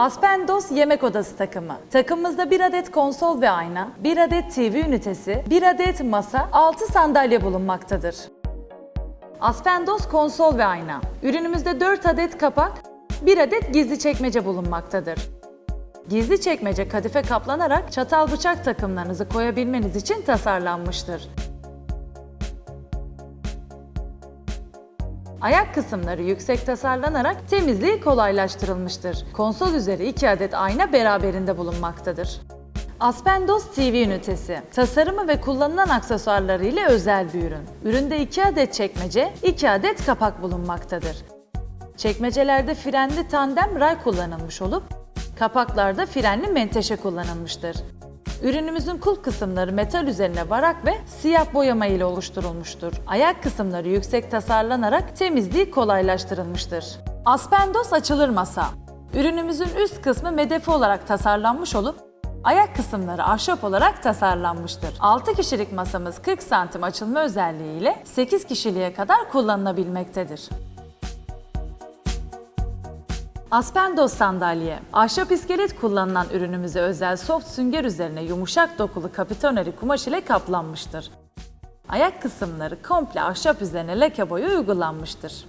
Aspendos yemek odası takımı. Takımımızda bir adet konsol ve ayna, bir adet TV ünitesi, bir adet masa, 6 sandalye bulunmaktadır. Aspendos konsol ve ayna. Ürünümüzde 4 adet kapak, bir adet gizli çekmece bulunmaktadır. Gizli çekmece kadife kaplanarak çatal bıçak takımlarınızı koyabilmeniz için tasarlanmıştır. Ayak kısımları yüksek tasarlanarak temizliği kolaylaştırılmıştır. Konsol üzeri 2 adet ayna beraberinde bulunmaktadır. Aspendos TV ünitesi. Tasarımı ve kullanılan aksesuarları ile özel bir ürün. Üründe 2 adet çekmece, 2 adet kapak bulunmaktadır. Çekmecelerde frenli tandem ray kullanılmış olup, kapaklarda frenli menteşe kullanılmıştır. Ürünümüzün kulp kısımları metal üzerine varak ve siyah boyama ile oluşturulmuştur. Ayak kısımları yüksek tasarlanarak temizliği kolaylaştırılmıştır. Aspendos açılır masa. Ürünümüzün üst kısmı medefe olarak tasarlanmış olup ayak kısımları ahşap olarak tasarlanmıştır. 6 kişilik masamız 40 santim açılma özelliğiyle 8 kişiliğe kadar kullanılabilmektedir. Aspendos sandalye. Ahşap iskelet kullanılan ürünümüze özel soft sünger üzerine yumuşak dokulu kapitoneri kumaş ile kaplanmıştır. Ayak kısımları komple ahşap üzerine leke boyu uygulanmıştır.